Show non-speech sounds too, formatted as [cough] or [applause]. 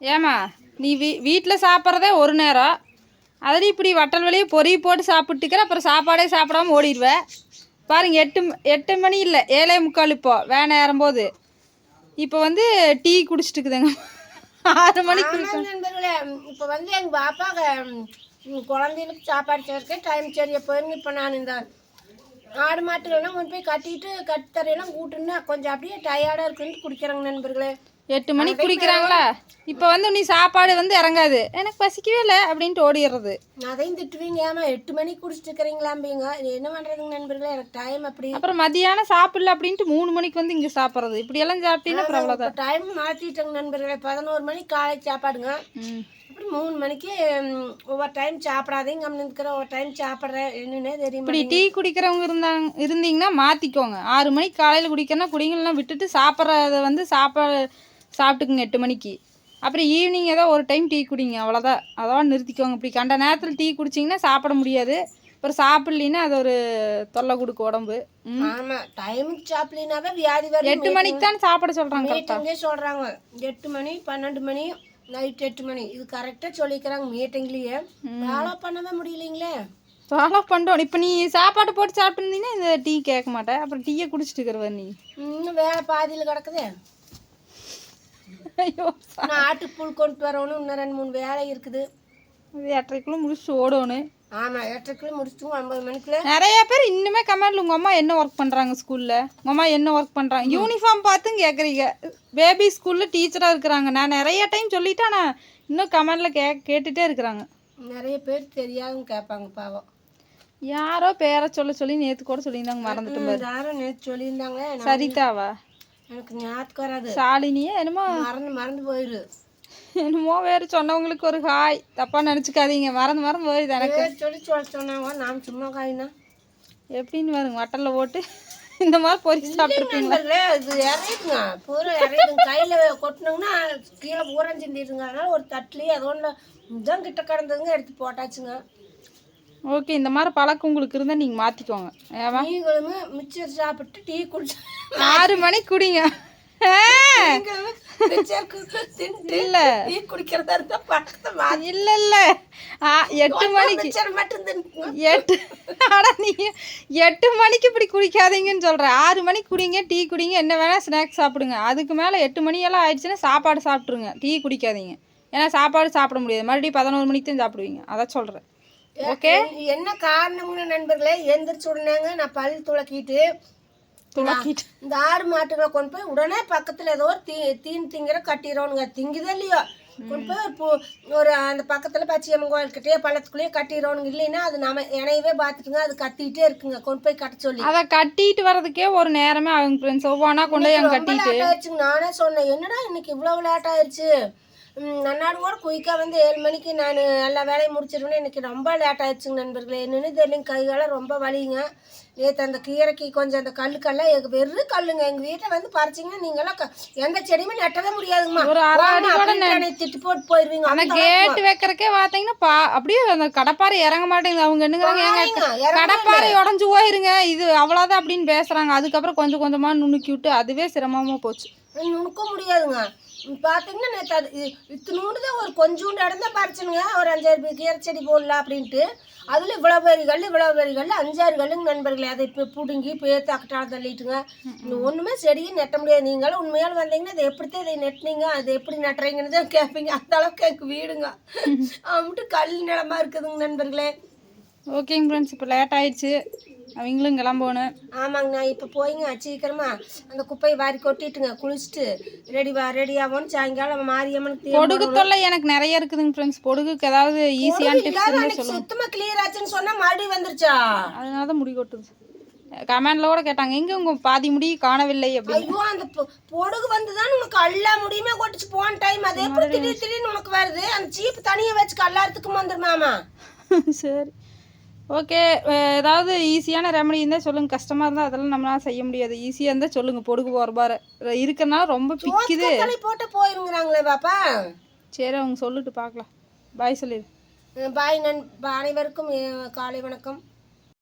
ஏமா நீ வீ வீட்டில் சாப்பிட்றதே ஒரு நேரம். அதில் இப்படி வட்டல் வழியே பொறி போட்டு சாப்பிட்டுக்கிற அப்புறம் சாப்பாடே சாப்பிடாம ஓடிடுவ. பாருங்க எட்டு எட்டு மணி இல்லை ஏழே முக்கால் இப்போ வேன் ஏறும்போது. இப்போ வந்து டீ குடிச்சிட்டுக்குதுங்க ஆறு மணிக்கு நண்பர்களே இப்போ வந்து எங்கள் பாப்பா குழந்தைகளுக்கு சாப்பாடு சேர்க்க டைம் சரியா போயிருங்க இப்போ நான் இந்த ஆடு மாட்டுகள்லாம் கொண்டு போய் கட்டிட்டு கட்டுத்தரையெல்லாம் கூட்டுன்னு கொஞ்சம் அப்படியே டயர்டாக இருக்குன்னு குடிக்கிறாங்க நண்பர்களே. எட்டு மணிக்கு குடிக்கிறாங்களா இப்போ வந்து நீ சாப்பாடு வந்து இறங்காது. எனக்கு பசிக்கவே இல்லை அப்படின்ட்டு ஓடிடுறது. அதையும் திட்டுவீங்க. ஏமா எட்டு மணிக்கு குடிச்சிட்டு இருக்கிறீங்களாம்பீங்க. என்ன பண்ணுறதுங்க நண்பர்களே? எனக்கு டைம் அப்படி. அப்புறம் மதியானம் சாப்பிடல அப்படின்ட்டு மூணு மணிக்கு வந்து இங்கே சாப்பிட்றது. இப்படியெல்லாம் சாப்பிட்டீங்கன்னா அப்புறம் அவ்வளோதான் டைம் மாற்றிட்டேங்க நண்பர்களே. பதினோரு மணிக்கு காலை சாப்பாடுங்க. அப்புறம் மூணு மணிக்கு ஒவ்வொரு டைம் சாப்பிடாதீங்க. கம்மி இருக்கிற ஒவ்வொரு டைம் சாப்பிட்றேன். என்னன்னே தெரியும் இப்படி டீ குடிக்கிறவங்க இருந்தாங்க இருந்தீங்கன்னா மாற்றிக்கோங்க ஆறு மணிக்கு காலையில் குடிக்கிறனா குடிங்கலாம் விட்டுட்டு சாப்பிட்றத வந்து சாப்பாடு சாப்பிட்டுக்குங்க எட்டு மணிக்கு. அப்புறம் ஈவினிங் ஏதோ ஒரு டைம் டீ குடிங்க அவ்வளோதான் அதோட நிறுத்திக்கோங்க. இப்படி கண்ட நேரத்தில் டீ குடிச்சிங்கன்னா சாப்பிட முடியாது. அப்புறம் சாப்பிட்லின்னா அது ஒரு தொல்லை கொடுக்கும் உடம்பு. ம். ஆமா டைமுக்கு சாப்பிடலினாவே வியாதி வரும். எட்டு மணிக்கு தான் சாப்பிட சொல்கிறாங்க மீட்டிங்கே சொல்றாங்க. எட்டு மணி பன்னெண்டு மணி நைட் எட்டு மணி. இது கரெக்டாக சொல்லிக்கிறாங்க மீட்டிங்லேயே ஃபாலோ பண்ணவே முடியலைங்களே? ஃபாலோ பண்ணுறோம் இப்போ நீ சாப்பாடு போட்டு சாப்பிட்டுருந்தீங்கன்னா இந்த டீ கேட்க மாட்டேன். அப்புறம் டீயை குடிச்சிட்டு இருக்கிறவ நீ. இன்னும் வேலை பாதியில் கிடக்குதே. நான் ஆட்டுப்புல் கொண்டு வரணும். இன்னும் ரெண்டு மூணு வேலை இருக்குது. இது எட்டரைக்குள்ளே முடிச்சுட்டு ஓடணும். ஆமா எட்டரைக்குள்ள முடிச்சுட்டு ஒன்பது மணிக்குள்ள. நிறைய பேர் இன்னுமே கமெண்ட்ல உங்க அம்மா என்ன ஒர்க் பண்றாங்க ஸ்கூல்ல உங்க அம்மா என்ன ஒர்க் பண்றாங்க யூனிஃபார்ம் பார்த்தும் கேக்குறீங்க. பேபி ஸ்கூல்ல டீச்சரா இருக்கிறாங்க. நான் நிறைய டைம் சொல்லிட்டேன் நான் இன்னும் கமெண்ட்ல கே கேட்டுட்டே இருக்கிறாங்க. நிறைய பேர் தெரியாதுன்னு கேட்பாங்க பாவம். யாரோ பேரை சொல்ல சொல்லி நேத்து கூட சொல்லியிருந்தாங்க மறந்துட்டேன் பாரு. யாரும் நேற்று சொல்லியிருந்தாங்களே நான் சரிதாவா? எனக்கு ஞாபகம் வராது. சாலினியே என்னமோ? மறந்து மறந்து போயிரு. என்னமோ வேறு சொன்னவங்களுக்கு ஒரு ஹாய். தப்பா நினச்சிக்காதீங்க. மறந்து மறந்து போயிடுது எனக்கு. சொல்லி சொல்ல சொன்னாங்க. நான் சும்மா காயினா? எப்படின்னு பாருங்க வட்டல்ல போட்டு இந்த மாதிரி பொறிச்சு சாப்பிட்ருப்பீங்க நண்பர்களே இது இறையுதுங்க பூரா இறையுதுங்க கையில் கொட்டினோங்கன்னா கீழே பூரா சிந்திடுங்க அதனால ஒரு தட்டுலேயே அது ஒன்று இதான் கிட்ட கிடந்ததுங்க எடுத்து போட்டாச்சுங்க. ஓகே இந்த மாதிரி பழக்கம் உங்களுக்கு இருந்தால் நீங்கள் மாற்றிக்கோங்க ஏவா நீங்களுமே மிச்சர் சாப்பிட்டு டீ குடிச்சு ஆறு மணிக்கு குடிங்க. இல்ல. டீ குடிக்கிறதா இருந்தால் பக்கத்தை இல்ல இல்ல எட்டு மணிக்கு. எட்டு ஆனா நீங்க எட்டு மணிக்கு இப்படி குடிக்காதீங்கன்னு சொல்றேன் ஆறு மணிக்கு குடிங்க டீ குடிங்க என்ன வேணா ஸ்நாக்ஸ் சாப்பிடுங்க. அதுக்கு மேல எட்டு மணி எல்லாம் ஆயிடுச்சுன்னா சாப்பாடு சாப்பிட்ருங்க டீ குடிக்காதீங்க. ஏன்னா சாப்பாடு சாப்பிட முடியாது. மறுபடியும் பதினோரு மணிக்கு தான் சாப்பிடுவீங்க. அதான் சொல்றேன். ஓகே? என்ன காரணம்னு நண்பர்களே எந்திரிச்சு உடனேங்க நான் பல் துளக்கிட்டு இந்த ஆடு மாட்டுகளை கொண்டு போய் உடனே பக்கத்துல ஏதோ ஒரு தீ தீன் திங்கிற கட்டிடுவோனுங்க திங்குதோ இல்லையோ? கொண்டு போய் ஒரு ஒரு அந்த பக்கத்துல பச்சையம்மன் கோயில்கிட்டயே பள்ளத்துக்குள்ளேயே கட்டிடுவோனுங்க இல்லைன்னா அது நம்ம இணையவே பார்த்துட்டுங்க அது கத்திட்டே இருக்குங்க. கொண்டு போய் கட்ட சொல்லி. அதை கட்டிட்டு வர்றதுக்கே ஒரு நேரமே அவங்க ஃப்ரெண்ட்ஸ் ஒவ்வொன்றா கொண்டு போய் கட்டிட்டு. நானே சொன்னேன் என்னடா இன்னைக்கு ஆயிடுச்சு ம், நன்னாடு கூட குயிக்கா வந்து ஏழு மணிக்கு நான் எல்லா வேலையும் முடிச்சிருவேன். இன்னைக்கு ரொம்ப லேட் ஆயிடுச்சுங்க நண்பர்களே. என்னன்னு தெரியலைங்க கை காலம் ரொம்ப வலிங்க. நேற்று அந்த கீரைக்கு கொஞ்சம் அந்த கல்லுக்கெல்லாம் எங்க வெறும் கல்லுங்க. எங்க வீட்டை வந்து பறிச்சிங்கன்னா நீங்களாம் எந்த செடியுமே நட்டவே முடியாதுங்கம்மா. ஒரு அரை திட்டு போட்டு அந்த அந்த கேட்டு வைக்கிறக்கே பார்த்தீங்கன்னா பா அப்படியே அந்த கடப்பாறை இறங்க மாட்டேங்குது. அவங்க என்னங்கிறாங்க கடப்பாறை உடஞ்சு போயிருங்க. இது அவ்வளோதான் அப்படின்னு பேசுறாங்க. அதுக்கப்புறம் கொஞ்சம் கொஞ்சமா நுணுக்கி விட்டு அதுவே சிரமமா போச்சு. நுணுக்க முடியாதுங்க. பார்த்தீங்கன்னா நேற்று அது இத்தினூண்டு தான் ஒரு கொஞ்சோண்டு இடம் தான் பறிச்சுனுங்க. ஒரு அஞ்சாறு கீரை செடி போடலாம் அப்படின்ட்டு. அதில் இவ்வளோ பெரிய கல் இவ்வளோ கல் அஞ்சாறு கல்லுங்க நண்பர்களே. அதை இப்போ பிடுங்கி பேத்து அக்கட்டால தள்ளிட்டுங்க. ஒன்றுமே செடியும் நெட்ட முடியாது. நீங்களும் உண்மையால் வந்தீங்கன்னா அதை எப்படித்தான் இதை நெட்டினீங்க? அது எப்படி நட்டுறீங்கன்னு தான் கேட்பீங்க அந்த அளவுக்கு எனக்கு வீடுங்க. [laughs] அவன்ட்டு கல் நிலமா இருக்குதுங்க நண்பர்களே. ஓகேங்க ஃப்ரெண்ட்ஸ் இப்போ லேட் ஆயிடுச்சு. அவங்களும் கிளம்பணும். ஆமாங்க நான் இப்போ போய்ங்க சீக்கிரமா அந்த குப்பையை வாரி கொட்டிட்டுங்க குளிச்சுட்டு ரெடி வா ரெடி ஆகணும் சாயங்காலம் மாரியம்மனுக்கு பொடுகு தொல்லை எனக்கு நிறைய இருக்குதுங்க ஃப்ரெண்ட்ஸ் பொடுகுக்கு ஏதாவது ஈஸியான டிப்ஸ் சொல்லுங்க. சுத்தமா கிளியர் ஆச்சுன்னு சொன்னா மறுபடியும் வந்துருச்சா? அதனால தான் முடி கொட்டுது. கமெண்ட்ல கூட கேட்டாங்க எங்க உங்க பாதி முடி காணவில்லை? அப்படின்னு. ஐயோ அந்த பொடுகு வந்துதான் உனக்கு எல்லா முடியுமே கொட்டுச்சு. போன டைம் அது எப்படி திடீர் திடீர்னு உனக்கு வருது. அந்த சீப்பு தனியா வச்சுக்க எல்லாத்துக்கும் வந்துருமாமா? சரி. ஓகே ஏதாவது ஈஸியான ரெமடி இருந்தால் சொல்லுங்கள் கஷ்டமாக இருந்தால் அதெல்லாம் நம்மளால செய்ய முடியாது. ஈஸியாக இருந்தால் சொல்லுங்கள் பொடுகு போகிற பாரு. இருக்கிறனால ரொம்ப பிக்குது. போட்டு போயிருங்கிறாங்களே பாப்பா. சரி அவங்க சொல்லிட்டு பார்க்கலாம் பாய் சொல்லிடு. பாய் நன் அனைவருக்கும் காலை வணக்கம்.